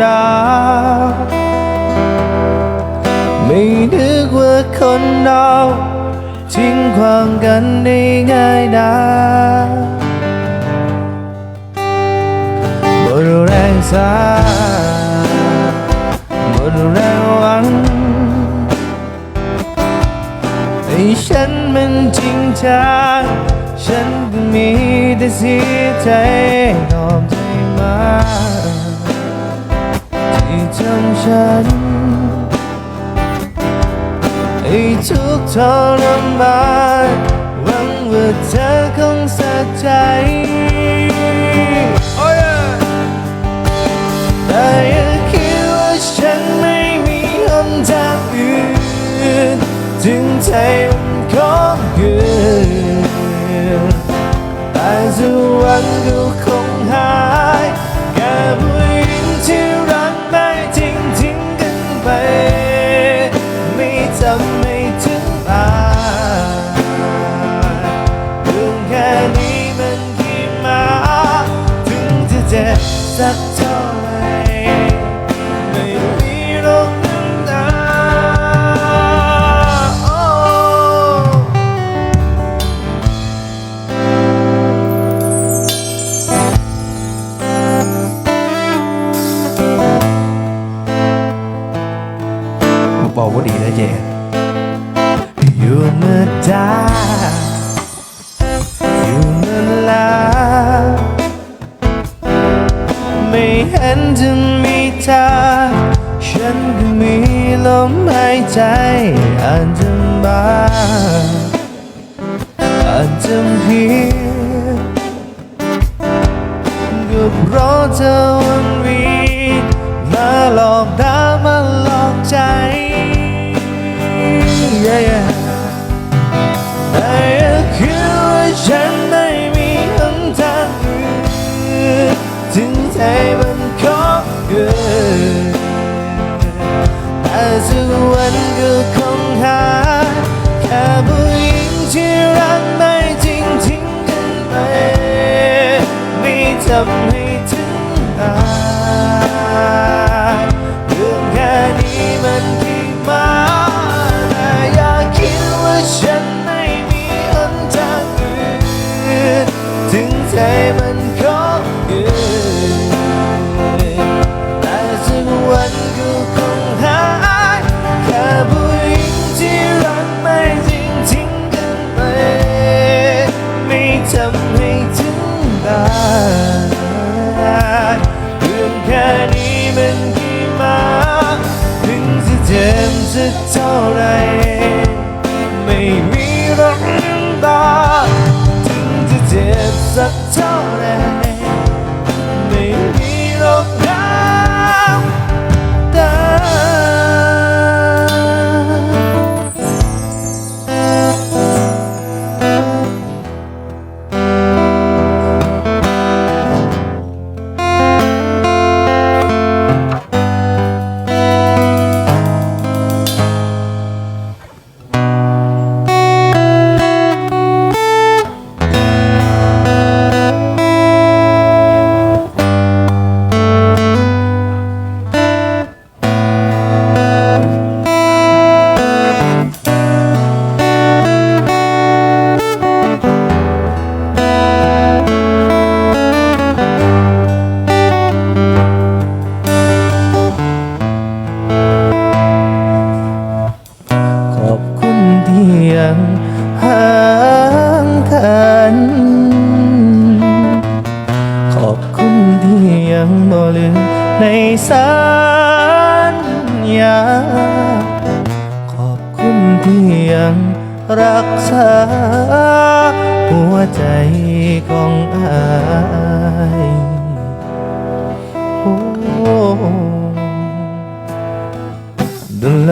ปวดดาวไม่นึกว่าคนเราทิ้งความกันได้ง่ายดาหมดแรงสาหมดแรงหวังให้ฉันมันจริงจังฉันก็มีแต่เสียใจยอมใจมา ที่ทำฉันให้ทุกข์ทรมานหวังว่าเธอคงสะใจ Oh yeah แต่อย่าคิดว่าฉันไม่มีหนทางอื่นถึงใจมันของคืนแต่สักวันก็ บอกว่าดีนะเจอยู่เมื่อดาอยู่เมื่อลาไม่เห็นจะมีเธอฉันก็มีลมหายใจอาจจะมาอาจจะเพียงก็เพราะเธอวันวีมาหลอกดามาหลอกใจ yeah, yeah. แต่ย่าคิดว่าฉันไม่มีหนทางอื่นถึงใจ จ็บ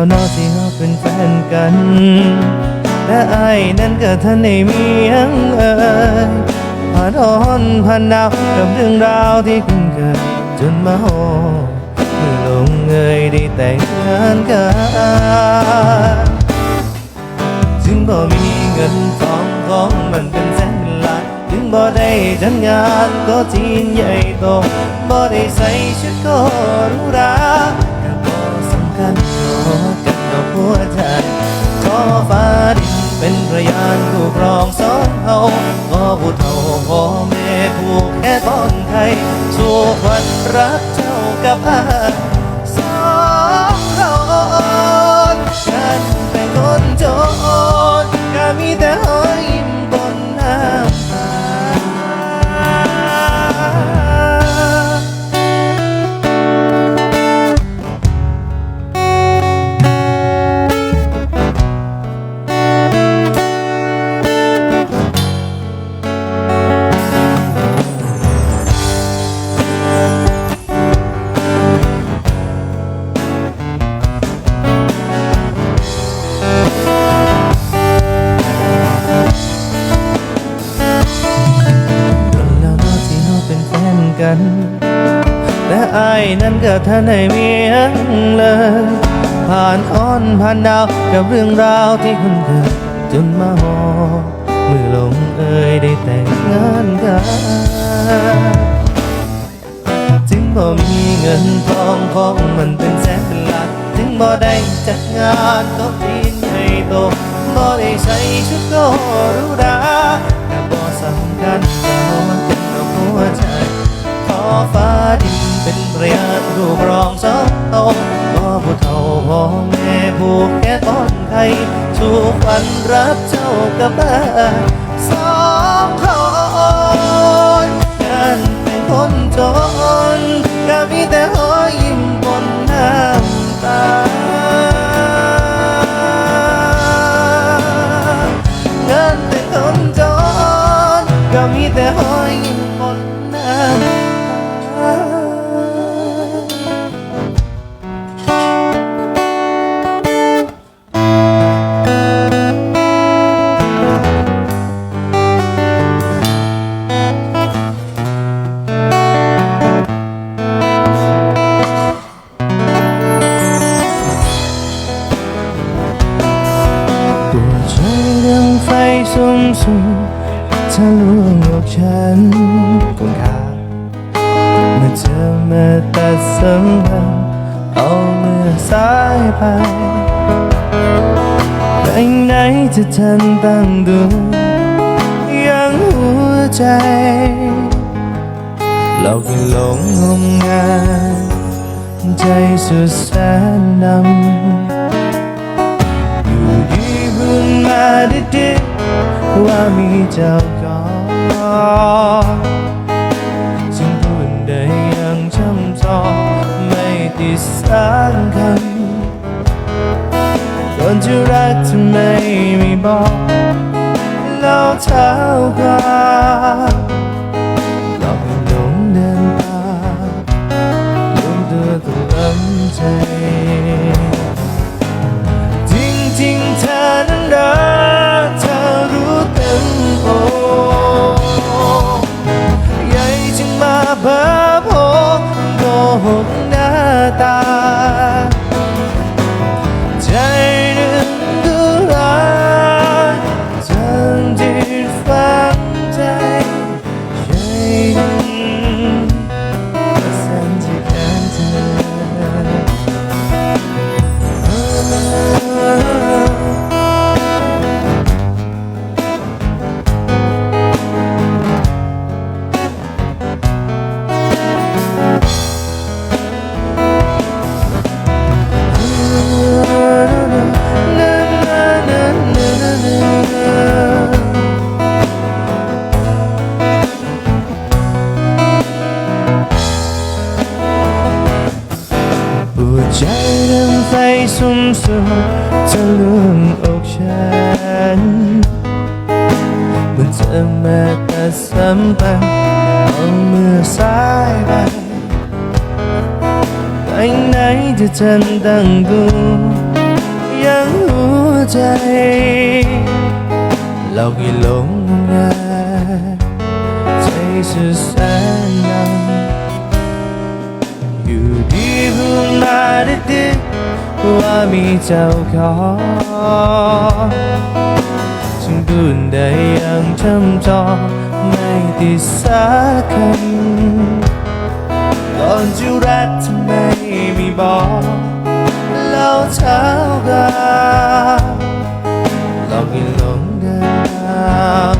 แล้วนอที่เราเป็นแฟนกันและไอ้นั้นก็ท่านได้มีหยังเอ่ยผ่านร้อนผ่านหนาวกับเรื่องราวที่คุ้นเคยจนมาโหเมื่อลงเอยได้แต่งงานกันถึงบ่มีเงินทองของมันเป็นแสนเป็นล้านถึงบ่ได้จัดงานก็จีนใหญ่โตบ่ได้ใส่ชุดก็รู้รา หัวใจขอฟ้าดินเป็นพยานผู้ครองสองเฮาขอผู้เฒ่าพ่อแม่ผูกแค่ตอนไทย สู่วันรักเจ้ากับอา ได้มียังเลย ผ่านค้อนผ่านดาวกับเรื่องราวที่คุ้นเคยจนมาหอมือลงเอยได้แต่งงานกันถึงบ่มีเงินทองของมันเป็นแสนเป็นล้านถึงบ่ได้จัดงานโต๊ะจีนใหญ่โตบ่ได้ใส่ชุดก็รู้ราแต่บ่สำคัญแต่นอนกันหัวใจ ฟ้าดินเป็นเรียานรูปรองสองตองขอผู้เฒ่าพ่อแม่ผูกแค่ต้อนไทยสู่ฝันรับเจ้ากับบ้านสองคนกันเป็นคนจนก็มีแต่หอยยิ้มบนน้ำตา ไปไหนจะทันตั้งดูยังหัวใจเราก็หลงงมงายใจสุดแสนดำอยู่ดีพูดมาดิๆว่ามีเจ้าของจึงพูดได้ย่างช่ำชอไม่ติดสารคำ ก่อนจะรักทำไมไม่บอกแล้วเท่ากัน ไฟสุมสุมจะลวงอกฉันเมื่อเธอมาตัดสัมพันธ์เอาเมื่อสาย ว่ามีเจ้าของจึงพูดได้อย่างจำจองไม่ติดสักคำก่อนจะรักทำไมไม่บอกเล่าเช้ากันลองให้หลงเดิน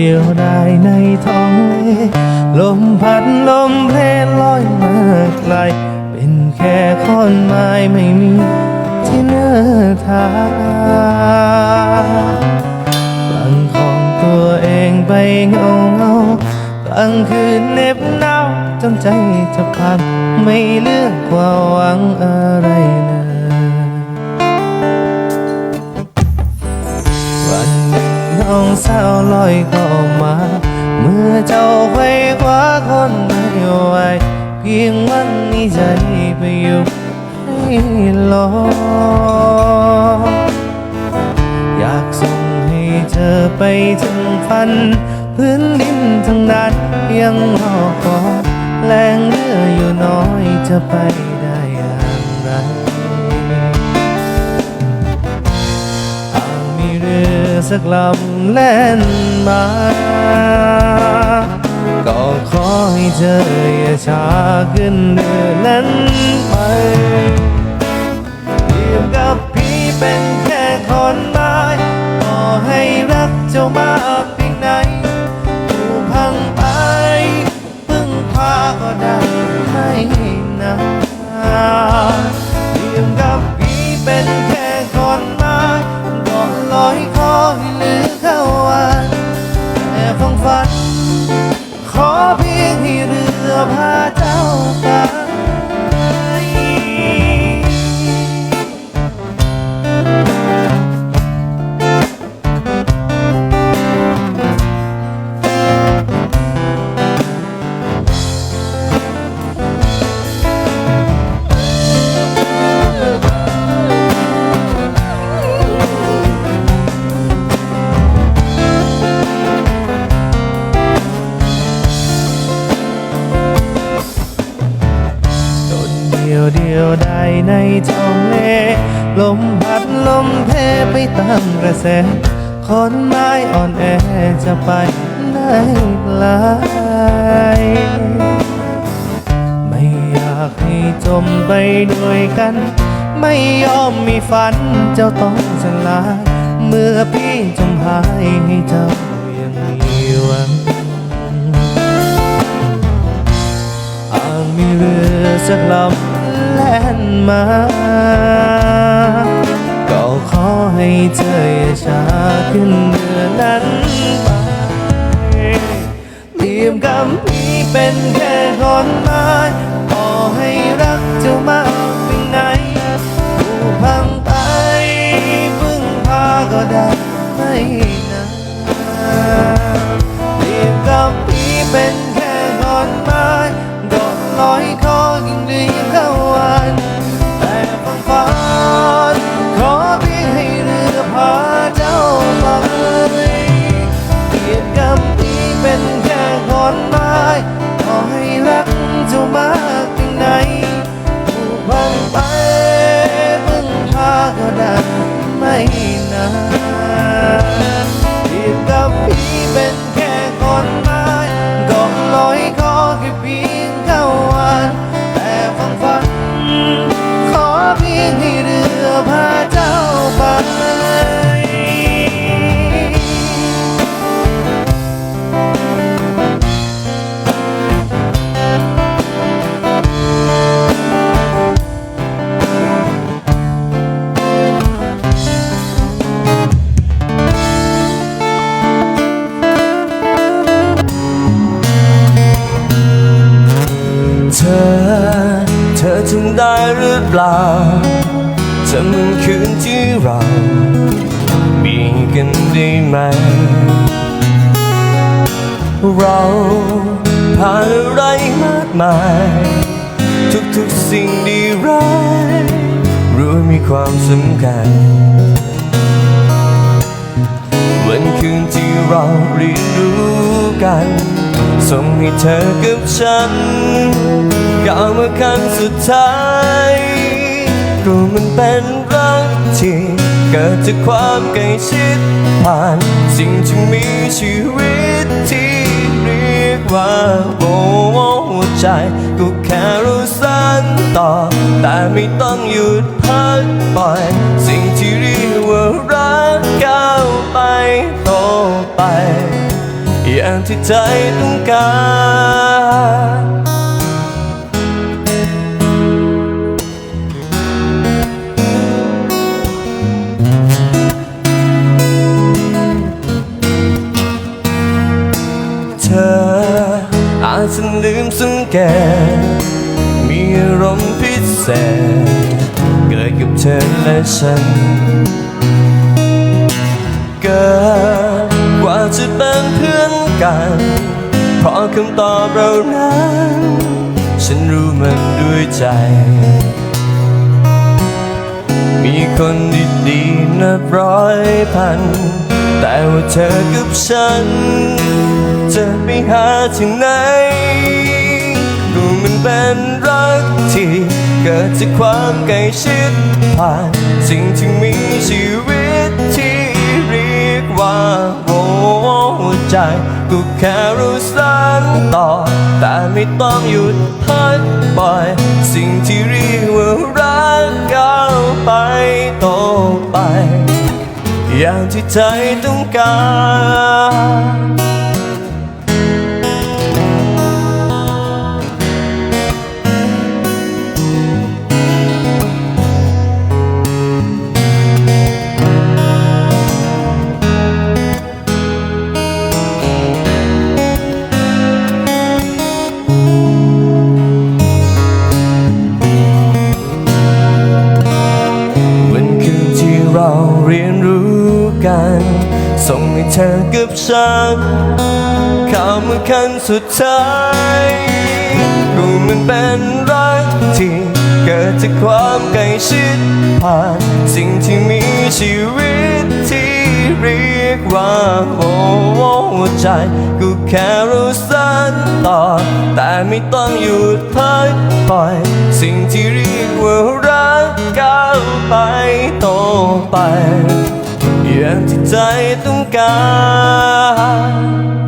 ดียวเดียวได้ในท้องเลลมพัดลมเพลลอยมาไกล เป็นแค่ขอนไม้ไม่มีที่เนื้อทางตั้งของตัวเองไปเงาเงาตั้งคืนเหน็บหนาวจนใจจะพังไม่เลือกว่าหวังอะไร นึ่งน้องสาวลอยเข้ามา เมื่อเจ้าไปคว้าคนไม่ไหวเพียงวันนี้ใจไปอยู่ให้รออยากส่งให้เธอไปถึงฝัน พื้นดินทั้งนั้นยังรอคอยแรงเหลืออยู่น้อยจะไปได้อย่างไรหากมีเรือ สักลำแล่นมา ก็ขอให้เธออย่าช้าขึ้นเรือนนั้นไปเทียบกับพี่เป็นแค่คนไม้ต่อให้รักเจ้ามากเพียงไหนถูกพังไปพึ่งพาก็ได้ไม่นาน จะไปได้ไกลไม่อยากให้จมไปด้วยกัน ไม่ยอมมีฝันเจ้าต้องสลายเมื่อพี่จมหายให้เจ้ายังมีหวังหากมีเรือสักลำแล่นมาก็ขอให้เธออย่าช้าขึ้น นั้นไปเตรียมกำพีเป็นแค่คนไม้ต่อให้รักเจ้ามากเพียงไหนผู้พังไปพึ่งพาก็ได้ไม่นาน กัน ส่งให้เธอกับฉันก้าวมาขั้นสุดท้ายก็มันเป็นรักที่เกิดจากความใกล้ชิดผ่าน สิ่งที่มีชีวิตที่เรียกว่าโอ้หัวใจก็แค่รู้สันต่อ แต่ไม่ต้องหยุดพักปล่อย สิ่งที่เรียกว่ารักก้าวไปต่อไป อย่างที่ใจต้องการเธออาจจะลืมสังเกตมีอารมณ์พิเศษเกิดกับเธอและฉันเกินกว่าจะเป็นเพื่อน กัน เพราะคำตอบเรานั้น ฉันรู้มันด้วยใจ มีคนดีๆนับร้อยพัน แต่ว่าเธอกับฉัน จะไปหาที่ไหนดูมันเป็นรักที่เกิดจากความใกล้ชิดผ่าน สิ่งที่มีชีวิตที่เรียกว่า ใจก็แค่รู้สันต่อ แต่ไม่ต้องหยุดพักปล่อย สิ่งที่เรียกว่ารักก้าวไปต่อไป อย่างที่ใจต้องการ ส่งให้เธอกับฉันเข้ามาขั้นสุดท้ายก็มันเป็นรักที่เกิดจากความใกล้ชิดผ่าน สิ่งที่มีชีวิตที่เรียกว่าหัวใจก็แค่รู้สั้นต่อ แต่ไม่ต้องหยุดพักปล่อย สิ่งที่เรียกว่ารักก้าวไปต่อไป อย่างที่ใจต้องการ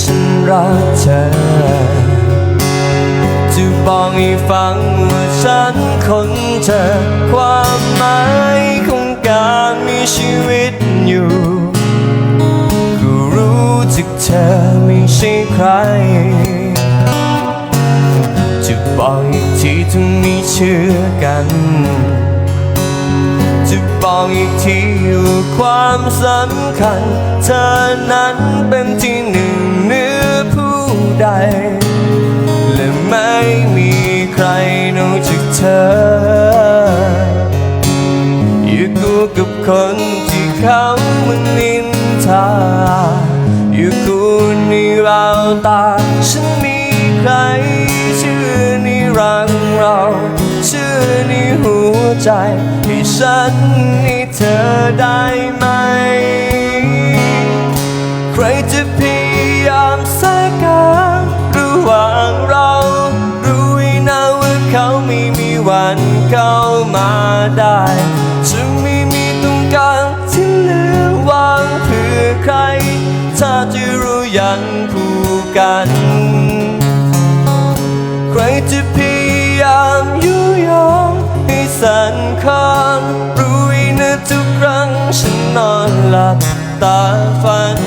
ฉันรักเธอ จะบอกให้ฟังว่าฉันคนเธอ ความหมายของการมีชีวิตอยู่ก็รู้จักเธอไม่ใช่ใคร จะบอกอีกทีถึงม่เชื่อกันจะบอกอีกทีว่าความสำคัญ เธอนั้นเป็นที่หนึ่ง ใด และไม่มีใครนอกจากเธอ อยู่กูกับคนที่เขามันนินทา อยู่คู่ในราวตา ฉันมีใคร ชื่อในรักเรา ชื่อในหัวใจ ให้ฉันให้เธอได้ไหม ใครจะพ วันเข้ามาได้จะไม่มีตรงกลางที่เหลือวางเพื่อใคร ถ้าจะรู้ยังผูกกัน ใครจะพยายามยุยงให้สันคอนรู้ไว้นะทุกครั้งฉันนอนหลับตาฝัน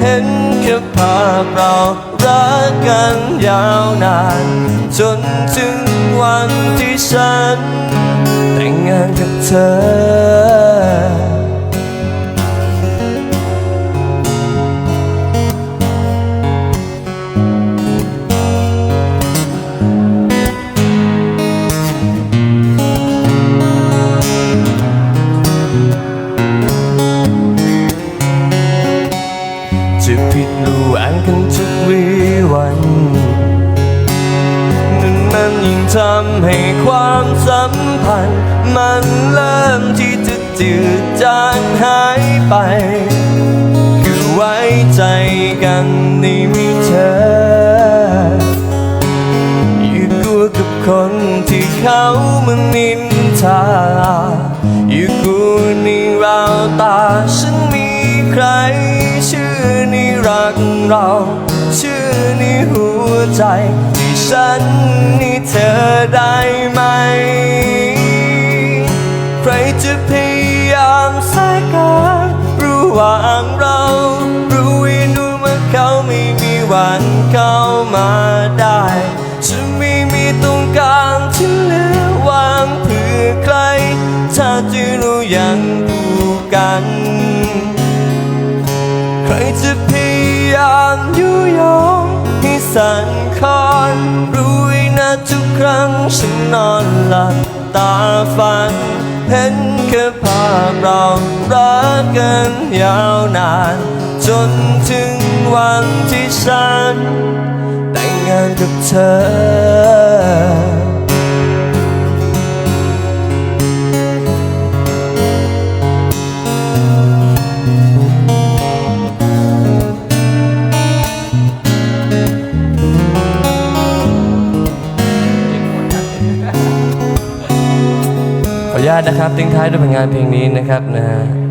เห็นแค่ภาพเรารักกันยาวนาน จนถึง วันที่ฉัน แต่งงานกับเธอ ความสัมพันธ์ มันเริ่มที่จะจืดจางหายไป คือไว้ใจกันในมีเธออยู่กลัวกับคนที่เขามันนินทาอยู่กลัวในราวตาฉันมีใคร ชื่อในรักเรา ชื่อในหัวใจ ฉันนี่เธอได้ไหม ใครจะพยายามแทรกกลางระหว่างเรา รู้ว้นูว่าเขาไม่มีวันเข้ามาได้จะไม่มีตรงกลางที่เหลือวางเพื่อใคร ถ้าจะรู้ยังผูกกัน ใครจะพยายามยุยงให้สั่นคอ รู้ไว้นะทุกครั้งฉันนอนหลับตาฝัน เห็นแค่ภาพเรารักกันยาวนาน จนถึงวันที่ฉันแต่งงานกับเธอ ญาตนะครับ ทิ้งท้ายด้วยผลงานเพลงนี้นะครับนะฮะ